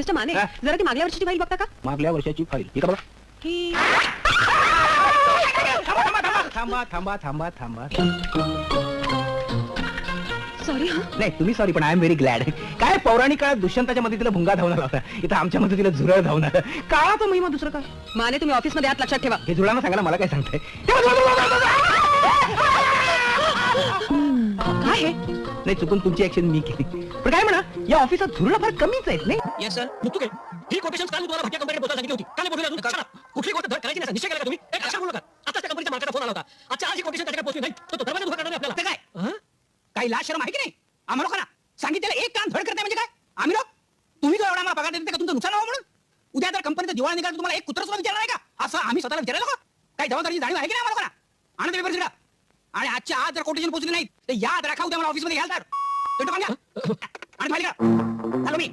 Mister Mane हा? जरा ती मागल्या वर्षीची फाईल बघता का? मागल्या वर्षाची फाईल. ही का बघा. ही थांबा थांबा थांबा थांबा सॉरी हा? नाही तुम्ही सॉरी पण आय एम व्हेरी ग्लॅड काय पौराणिक काळात दुष्यंताच्या मदतीला भुंगा आला होता? इथं आमच्या मदतीला झुरळ धावून आला काळाचा महिमा दुसरं काय? माने तुम्ही ऑफिसमध्ये आत लक्षात ठेवा. हे जुळांना सांगा ना मला काय सांगताय? काय हे नाही चुकून तुमची ऍक्शन मी केली. पण काय म्हणा या ऑफिसात झुरळ फार कमीच आहेत नाही? येस सर मुक्तू ही कोटेशन काल मी तुम्हाला भटक्या कंपनीकडे सांगितली होती. काल बोलले अजून up. कुठली गोष्ट धड करायची नाही निश्चय केला का तुम्ही? एक अशा बोलू नका. आता त्या कंपनीच्या मालकाचा फोन आला होता. अच्छा आज ही कोटेशन त्याच्याकडे पोहोचली नाही. तो तो दरवाजा उभा करणार नाही आपल्याला. ते काय? हं? काही लाज शरम आहे की नाही? आम्हाला लोकांना सांगितलेलं एक काम धड करताय म्हणजे काय? आम्ही लोक? तुम्ही जो एवढा मला पगार देते का तुमचं नुकसान व्हावं म्हणून. उद्या जर कंपनीचा दिवाळा निघाला तर तुम्हाला एक कुत्र सुद्धा विचारणार आहे का? असं आम्ही स्वतःला विचारायला का? काही जबाबदारी जाणीव आहे की नाही आम्हाला लोकांना आनंद पेपर सिडा आणि आजच्या आज जर कोटेशन पोहोचली नाही तर याद राखा उद्या मला ऑफिसमध्ये घ्याल तर. आणि फाईल करा. चालू मी